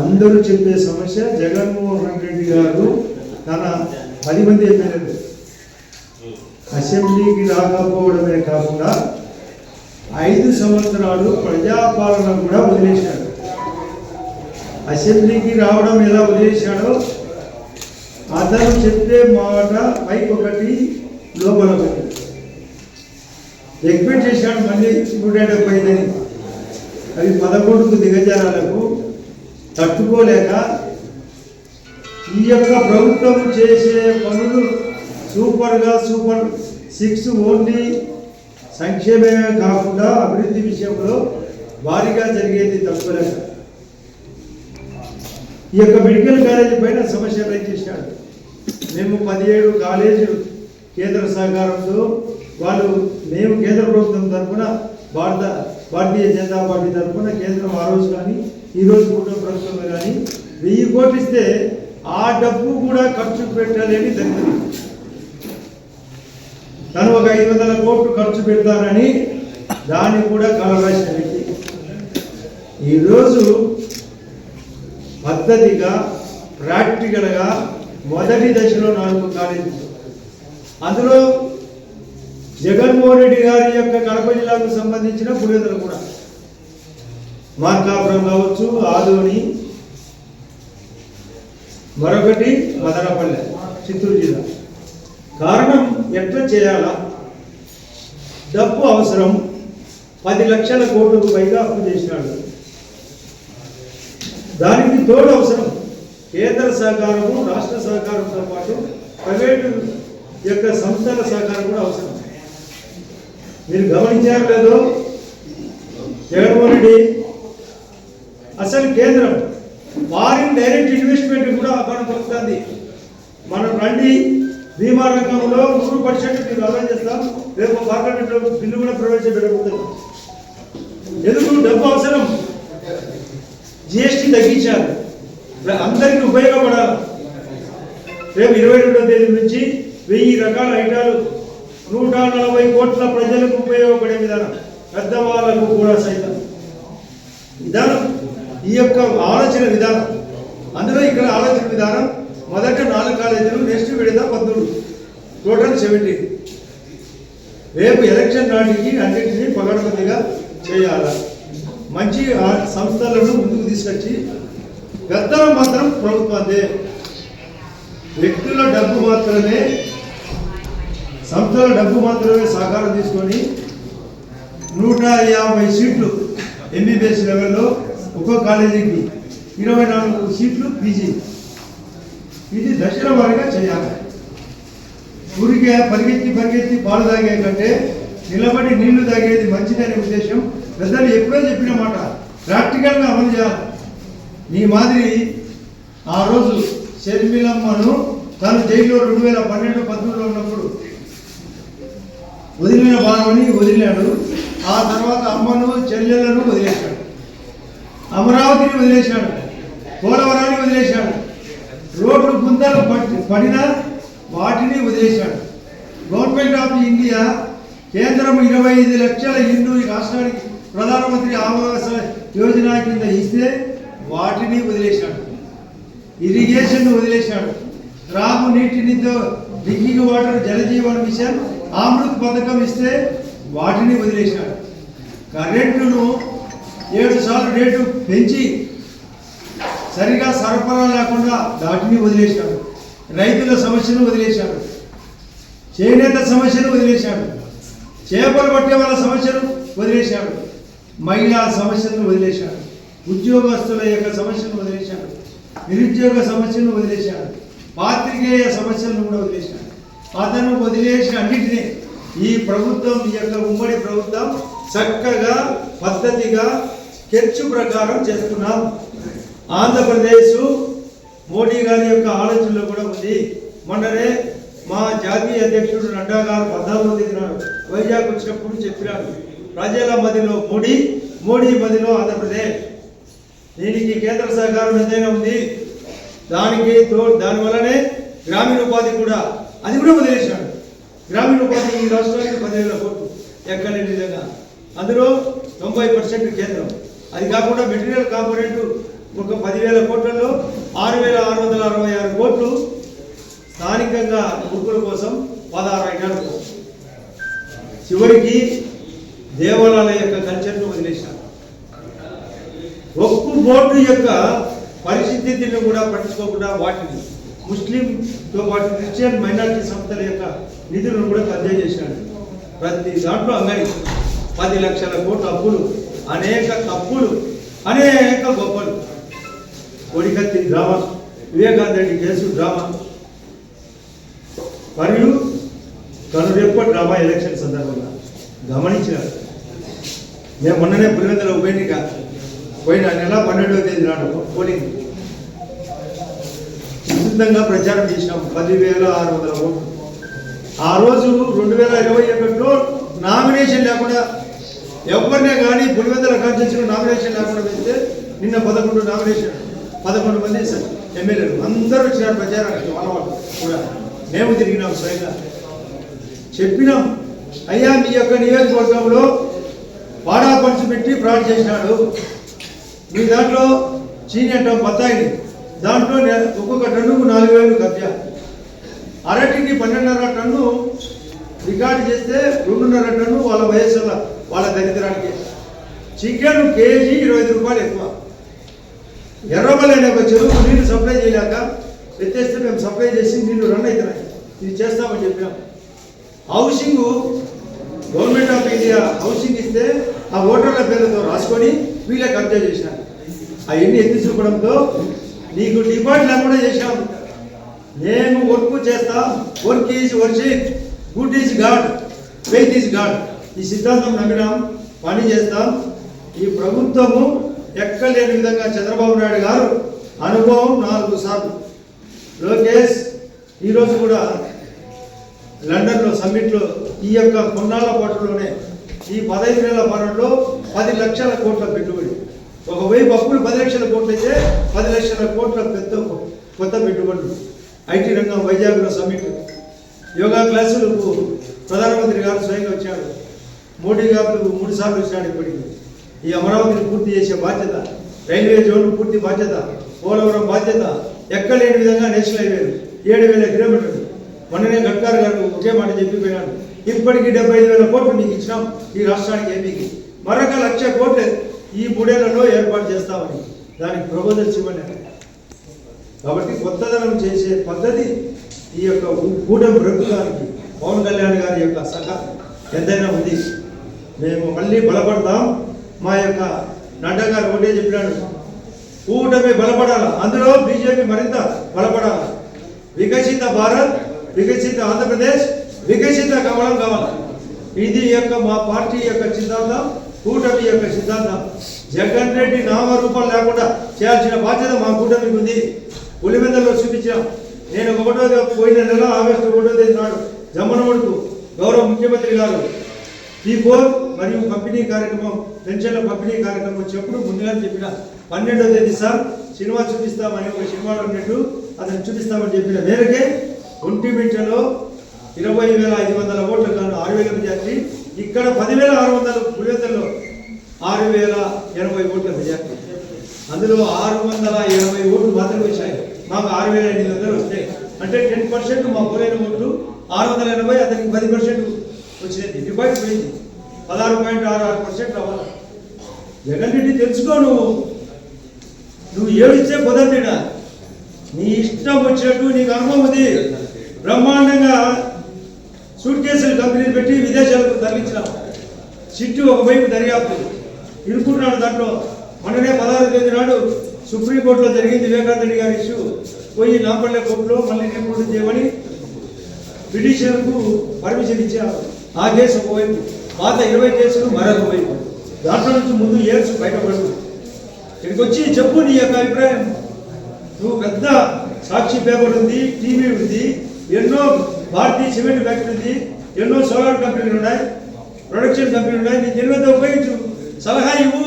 అందరూ చెప్పే సమస్య జగన్మోహన్ రెడ్డి గారు తన పది మంది ఎమ్మెల్యేలు. అసెంబ్లీకి రాకపోవడమే కాకుండా ఐదు సంవత్సరాలు ప్రజాపాలన కూడా వదిలేశాడు. అసెంబ్లీకి రావడం ఎలా వదిలేశాడో అతను చెప్పే మాట పైకి ఒకటి లోపల ఒకటి. ఎక్స్పెక్ట్ చేశాడు మళ్ళీ నూట డెబ్బై ఐదు అవి పదకొండుకు దిగజారాలకు తట్టుకోలేక ఈ యొక్క ప్రభుత్వం చేసే పనులు సూపర్గా సూపర్ సిక్స్ ఓన్లీ సంక్షేమమే కాకుండా అభివృద్ధి విషయంలో భారీగా జరిగేది తక్కువలేక ఈ యొక్క మెడికల్ కాలేజీ పైన సమస్య రైజ్ చేశాడు? మేము పదిహేడు కాలేజీలు కేంద్ర సహకారంతో వాళ్ళు మేము కేంద్ర ప్రభుత్వం తరఫున భారత భారతీయ జనతా పార్టీ తరఫున కేంద్రం ఆ రోజు కానీ ఈరోజు కూడా ప్రభుత్వం కానీ వెయ్యి కోట్లు ఇస్తే ఆ డబ్బు కూడా ఖర్చు పెట్టాలని దళితులు. తను ఒక ఐదు వందల కోట్లు ఖర్చు పెడతానని దాన్ని కూడా కాలరాసిన వ్యక్తి. ఈరోజు పద్ధతిగా ప్రాక్టికల్గా మొదటి దశలో నాలుగు కాలేజీలు అందులో జగన్మోహన్ రెడ్డి గారి యొక్క కడప జిల్లాకు సంబంధించిన పురోగతులు కూడా. మార్కాపురం కావచ్చు ఆదోని మరొకటి మదనపల్లె చిత్తూరు జిల్లా. కారణం ఎట్లా చేయాలా? డబ్బు అవసరం పది లక్షల కోట్లకు పైగా అప్పు చేసినాడు. దానికి తోడు అవసరం కేంద్ర సహకారము రాష్ట్ర సహకారంతో పాటు ప్రైవేటు యొక్క సంస్థల సహకారం కూడా అవసరం. మీరు గమనించారు లేదో? జగన్మోహన్ రెడ్డి అసలు కేంద్రం వారిని డైరెక్ట్ ఇన్వెస్ట్మెంట్ కూడా మనం పొందుతుంది. మనం రండి బీమా రంగంలో నూరు పర్సెంట్ మీరు అలవాటు చేస్తాం. రేపు పార్లమెంట్లో బిల్లు కూడా ప్రవేశపెట్టబోతున్నాం. ఎందుకు? డబ్బు అవసరం. జిఎస్టీ తగ్గించారు. అందరికీ ఉపయోగపడాలి. రేపు ఇరవై రెండో తేదీ నుంచి వెయ్యి రకాల ఐటాలు నూట నలభై కోట్ల ప్రజలకు ఉపయోగపడే విధానం పెద్దవాళ్ళకు కూడా సైతం. విధానం ఈ యొక్క ఆలోచన విధానం. అందులో ఇక్కడ ఆలోచన విధానం మొదట నాలుగు కాలేజీలు నెక్స్ట్ విడత పద్మూడు. టోటల్ సెవెంటీ రేపు ఎలక్షన్ నాటికి అన్నింటినీ పగడబందిగా చేయాలి? మంచి సంస్థలను ముందుకు తీసుకొచ్చి గద్దరం మాత్రం ప్రభుత్వాదే వ్యక్తుల డబ్బు మాత్రమే సంస్థల డబ్బు మాత్రమే సహకారం తీసుకొని నూట యాభై సీట్లు ఎంబీబీఎస్ లెవెల్లో ఒక్కో కాలేజీకి ఇరవై నాలుగు సీట్లు పీజీ. ఇది దశల వారిగా చేయాలి. ఊరికే పరిగెత్తి పరిగెత్తి పాలు తాగే కంటే నిలబడి నీళ్ళు తాగేది మంచిదనే ఉద్దేశం పెద్దలు ఎప్పుడో చెప్పిన మాట. ప్రాక్టికల్గా అమలు చేయాలి. నీ మాదిరి ఆ రోజు షర్మిలమ్మను తను జైల్లో రెండు వేల పన్నెండు పంతొమ్మిదిలో ఉన్నప్పుడు వదిలిన బాణమని వదిలాడు ఆ తర్వాత అమ్మను చెల్లెలను వదిలేశాడు. అమరావతిని వదిలేశాడు. పోలవరాన్ని వదిలేశాడు. రోడ్లు గుంతలు పట్టి పడిన వాటిని వదిలేశాడు. గవర్నమెంట్ ఆఫ్ ఇండియా కేంద్రం ఇరవై ఐదు లక్షల ఇల్లు రాష్ట్రానికి ప్రధానమంత్రి ఆవాస యోజన కింద ఇస్తే వాటిని వదిలేశాడు. ఇరిగేషన్ వదిలేశాడు. త్రాగు నీటినితో drinking water Jal Jeevan mission Amrut పథకం ఇస్తే వాటిని వదిలేశాడు. కరెంటును ఏడు సార్లు రేటు పెంచి సరిగా సరఫరా లేకుండా దాటిని వదిలేశాడు. రైతుల సమస్యను వదిలేశాడు. చేనేత సమస్యను వదిలేశాడు. చేపలు పట్టే వాళ్ళ సమస్యను వదిలేశాడు. మహిళా సమస్యను వదిలేశాడు. ఉద్యోగస్తుల యొక్క సమస్యను వదిలేశాడు. నిరుద్యోగ సమస్యను వదిలేశాడు. పాత్రికేయ సమస్యలను కూడా వదిలేశాడు. అతను వదిలేసిన అన్నింటినీ ఈ ప్రభుత్వం ఈ యొక్క ఉమ్మడి ప్రభుత్వం చక్కగా పద్ధతిగా స్కెచ్ ప్రకారం చేస్తున్నాం. ఆంధ్రప్రదేశ్ మోడీ గారి యొక్క ఆలోచనలో కూడా ఉంది. మొన్ననే మా జాతీయ అధ్యక్షుడు నడ్డా గారు పద్నాలుగో వైజాగ్ వచ్చినప్పుడు చెప్పినారు. ప్రజల మదిలో మోడీ మోడీ మదిలో ఆంధ్రప్రదేశ్. దీనికి కేంద్ర సహకారం ఎంతైనా ఉంది? దానికి తో దాని వల్లనే గ్రామీణ ఉపాధి కూడా అది కూడా వదిలేశాడు గ్రామీణ ఉపాధి ఈ రాష్ట్రానికి పదివేల కోట్లు. ఎక్కడ విధంగా. అందులో తొంభై పర్సెంట్ కేంద్రం. అది కాకుండా మెటీరియల్ కాంపోనెంట్ ఒక పదివేల కోట్లలో ఆరు వేల ఆరు వందల అరవై ఆరు కోట్లు స్థానికంగా ముగ్గుల కోసం పదహారు ఎకరాల చివరికి దేవాలయాల యొక్క కల్చర్ను వదిలేశారు. ఒక్కు బోర్డు యొక్క పరిస్థితిని కూడా పట్టించుకోకుండా వాటిని ముస్లింతో పాటు క్రిస్టియన్ మైనారిటీ సంస్థల యొక్క నిధులను కూడా కబ్జా చేశాడు. ప్రతి దాంట్లో అంగడి పది లక్షల కోట్ల అప్పులు అనేక తప్పులు అనేక గొప్పలు. కొడికత్తి drama Vivekananda Reddy case drama. మరియు కనురెప్ప డ్రామా ఎలక్షన్ సందర్భంగా గమనించినారు మేము మొన్ననే పులివెందుల ఉప ఎన్నిక పోయిన నెల పన్నెండవ తేదీ నాడు పోలింగ్. విస్తృతంగా ప్రచారం చేసినాం పదివేల ఆరు వందల ఓట్లు. ఆ రోజు రెండు వేల ఇరవై ఒకటిలో నామినేషన్ లేకుండా ఎవరినే కానీ పులివెందుల కాన్స్టిట్యూషన్ నామినేషన్ లేకుండా వేస్తే నిన్న పదకొండు నామినేషన్ పదకొండు మంది స- ఎమ్మెల్యేలు. అందరూ వచ్చినారు ప్రచారానికి వాళ్ళ వాళ్ళు కూడా. మేము తిరిగినాం స్వయంగా. చెప్పినాం. అయ్యా మీ యొక్క నియోజకవర్గంలో పాడా పంచి పెట్టి ఫ్రాడ్ చేసినాడు. మీ దాంట్లో చీని అంటాం బత్తాయిని దాంట్లో ఒక్కొక్క టన్నుకు నాలుగు వేలు కబ్జా. అరటికి పన్నెండున్నర టన్ను రికార్డు చేస్తే రెండున్నర టన్ను వాళ్ళ వయసు వాళ్ళ దరిద్రానికి. చికెన్ కేజీ ఇరవై ఐదు రూపాయలు ఎక్కువ. ఎర్రబల్ అనే ఒక చెరువుకు నీళ్ళు సప్లై చేయలేక ఎత్తేస్తే మేము సప్లై చేసి నీళ్ళు రన్ అవుతున్నాయి. ఇది చేస్తామని చెప్పాం. Housing government of India housing ఇస్తే ఆ ఓటర్ల పేర్లతో రాసుకొని వీళ్ళే కబ్జా చేసినారు. అవన్నీ ఎత్తి చూపడంతో నీకు డిపాజిట్ లేకుండా చేశాం. మేము వర్క్ చేస్తాం work is worship good is God faith is God ఈ సిద్ధాంతం నమ్మినాం పని చేస్తాం. ఈ ప్రభుత్వము ఎక్కలేని విధంగా చంద్రబాబు నాయుడు గారు అనుభవం నాలుగు సార్లు. లోకేష్ ఈరోజు కూడా లండన్లో సమ్మిట్లో ఈ యొక్క కొన్నాళ్ళ పాటులోనే ఈ పదహైదు నెలల పాలనలో పది లక్షల కోట్ల పెట్టుబడి. ఒకవైపు అప్పులు పది లక్షల కోట్లు అయితే పది లక్షల కోట్ల పెద్ద కొత్త పెట్టుబడులు. ఐటీ రంగం వైజాగ్లో సమ్మిట్ యోగా క్లాసులకు ప్రధానమంత్రి గారు స్వయంగా వచ్చాడు మోడీ గారు మూడు సార్లు వచ్చాడు ఇప్పటికి. ఈ అమరావతిని పూర్తి చేసే బాధ్యత రైల్వే జోన్ పూర్తి బాధ్యత పోలవరం బాధ్యత ఎక్కడ లేని విధంగా నేషనల్ హైవేలు ఏడు వేల కిలోమీటర్లు. మొన్ననే గడ్కార్ గారు ఒకే మాట చెప్పిపోయినాడు. ఇప్పటికి డెబ్బై ఐదు వేల కోట్లు మీకు ఇచ్చినాం ఈ రాష్ట్రానికి ఏపీకి. మరొక లక్ష కోట్లు ఈ మూడేళ్ళలో ఏర్పాటు చేస్తామని దానికి ప్రపోజల్స్ ఇవ్వండి కాబట్టి కొత్తదనం చేసే పద్ధతి ఈ యొక్క కూటమి ప్రభుత్వానికి పవన్ కళ్యాణ్ గారి యొక్క సహ ఎంతైనా ఉంది. మేము మళ్ళీ బలపడతాం. మా యొక్క నడ్డా గారు ఒకటే చెప్పినాడు. కూటమి బలపడాలి? అందులో బీజేపీ మరింత బలపడాలి? వికసిత భారత్ వికసిత ఆంధ్రప్రదేశ్ వికసిత కమలం కావాలి? ఇది యొక్క మా పార్టీ యొక్క సిద్ధాంతం కూటమి యొక్క సిద్ధాంతం. జగన్ రెడ్డి నామరూపం లేకుండా చేయాల్సిన బాధ్యత మా కూటమికి ఉంది. పులివెందలో చూపించాం. నేను ఒకటో పోయిన నెల ఆగస్టు ఒకటో తేదీ నాడు జమ్మనోడుకు గౌరవ ముఖ్యమంత్రి గారు ఈ ఫోర్ మరియు పంపిణీ కార్యక్రమం పెన్షన్ల పంపిణీ కార్యక్రమం చెప్పుడు ముందుగా చెప్పిన పన్నెండో తేదీ సార్ సినిమా చూపిస్తామని ఒక సినిమాలో ఉన్నట్టు అతను చూపిస్తామని చెప్పిన మేరకే ఒంటిమింటలో ఇరవై వేల ఐదు వందల ఓట్ల కాను ఆరు వేల మెజార్టీ ఇక్కడ పదివేల ఆరు వందల పులివెందుల్లో ఆరు వేల ఎనభై ఓట్ల మెజార్టీ అందులో ఆరు వందల ఎనభై ఓట్లు మాత్రమే వచ్చాయి. మాకు ఆరు వేల ఎనిమిది వందలు వస్తాయి అంటే టెన్ పర్సెంట్ మా పోలైన ముందు ఆరు వందల ఎనభై అతనికి పది పర్సెంట్ వచ్చినది డిపాజిట్ పోయింది. పదహారు పాయింట్ ఆరు ఆరు పర్సెంట్ రావాలి జగన్ రెడ్డి తెలుసుకో నువ్వు. నువ్వు ఏడిస్తే కుదరదిడా? నీ ఇష్టం వచ్చినట్టు నీకు అనుభవం ఉంది. బ్రహ్మాండంగా సూట్ కేసులు కంపెనీలు పెట్టి విదేశాలకు తరలించినాం చిట్టు ఒకవైపు దర్యాప్తు. ఇరుకున్నాడు దాంట్లో. మొన్ననే పదహారు తేదీ నాడు సుప్రీంకోర్టులో జరిగింది వివేకానంద గారి ఇష్యూ. పోయి నాంపల్లె కోర్టులో మళ్ళీ రిపోర్ట్ చేయమని పిటిషన్కు పర్మిషన్ ఇచ్చారు ఆ కేసు ఒకవైపు పాత ఇరవై కేసులు మరొక వైపు దాంట్లో నుంచి ముందు ఏర్స్ బయటపడు ఇక్కడికి వచ్చి చెప్పు నీ యొక్క అభిప్రాయం. నువ్వు పెద్ద సాక్షి పేపర్ ఉంది టీవీ ఉంది ఎన్నో భారతీయ సిమెంట్ ఫ్యాక్టరీ ఉంది ఎన్నో సోలార్ కంపెనీలు ఉన్నాయి ప్రొడక్షన్ కంపెనీలు ఉన్నాయి నీ తెలివితో ఉపయోగించు. సలహా ఇవ్వు.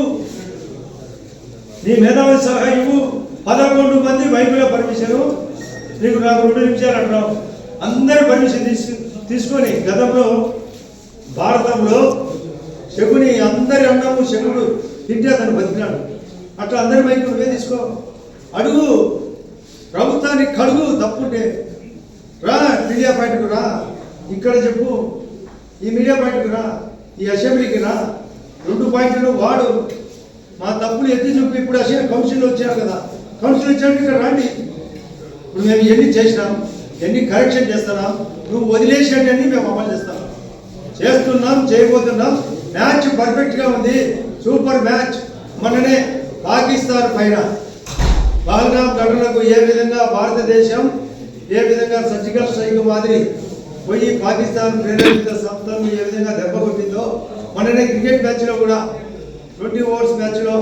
నీ మేధావి సలహా ఇవ్వు పదకొండు మంది వైపుల పర్మిషన్. నీకు నాకు రెండు నిమిషాలు అంటున్నావు. అందరి పర్మిషన్ తీసు తీసుకొని గతంలో భారతంలో శకుని అందరి అన్నము శకుడు తింటే అతను బతికినాడు. అట్లా అందరి మైకు నువ్వే తీసుకో. అడుగు. ప్రభుత్వానికి కడుగు తప్పుంటే. రా మీడియా పాయింట్కు రా. ఇక్కడ చెప్పు. ఈ మీడియా పాయింట్కి రా. ఈ అసెంబ్లీకి రా. రెండు పాయింట్లు వాడు. మా తప్పులు ఎత్తి చూపి ఇప్పుడు అసలు కౌన్సిల్ వచ్చారు కదా. కౌన్సిల్ వచ్చాడు ఇక్కడ రండి. ఇప్పుడు మేము ఎన్ని చేసినాం. ఎన్ని కరెక్షన్ చేస్తున్నాం. నువ్వు వదిలేసేటన్ని మేము అమలు చేస్తాం. చేస్తున్నాం చేయబోతున్నాం. మ్యాచ్ పర్ఫెక్ట్గా ఉంది. సూపర్ మ్యాచ్ మొన్ననే పాకిస్తాన్ పైన పహల్గామ్ ఘటనకు ఏ విధంగా భారతదేశం ఏ విధంగా సర్జికల్ స్ట్రైక్ మాదిరి పోయి పాకిస్తాన్ ప్రేరేపిత సంస్థలను ఏ విధంగా దెబ్బ కొట్టిందో మననే క్రికెట్ మ్యాచ్లో కూడా ట్వంటీ ఓవర్స్ మ్యాచ్లో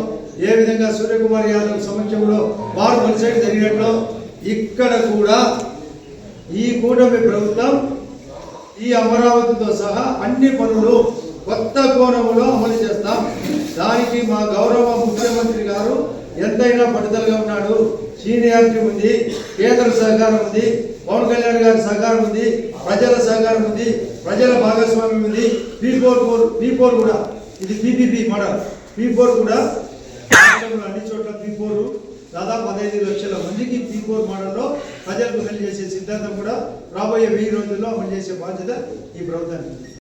ఏ విధంగా సూర్యకుమార్ యాదవ్ సమక్షంలో వారు వన్ సైడ్ జరిగినట్లు ఇక్కడ కూడా ఈ కూటమి ప్రభుత్వం ఈ అమరావతితో సహా అన్ని పనులు కొత్త కోణంలో అమలు చేస్తాం. దానికి మా గౌరవ ముఖ్యమంత్రి గారు ఎంతైనా పట్టుదలగా ఉన్నాడు. సీనియారిటీ ఉంది కేంద్ర సహకారం ఉంది పవన్ కళ్యాణ్ గారి సహకారం ఉంది ప్రజల సహకారం ఉంది ప్రజల భాగస్వామ్యం ఉంది. P four four P four కూడా. ఇది పీపీపీ మోడల్. పీ ఫోర్ కూడా రాష్ట్రంలో అన్ని చోట్ల పీ ఫోర్ దాదాపు పదహైదు లక్షల మందికి పీ ఫోర్ మోడల్లో ప్రజలకు చేసే సిద్ధాంతం కూడా రాబోయే వెయ్యి రోజుల్లో అమలు చేసే బాధ్యత ఈ ప్రభుత్వానికి.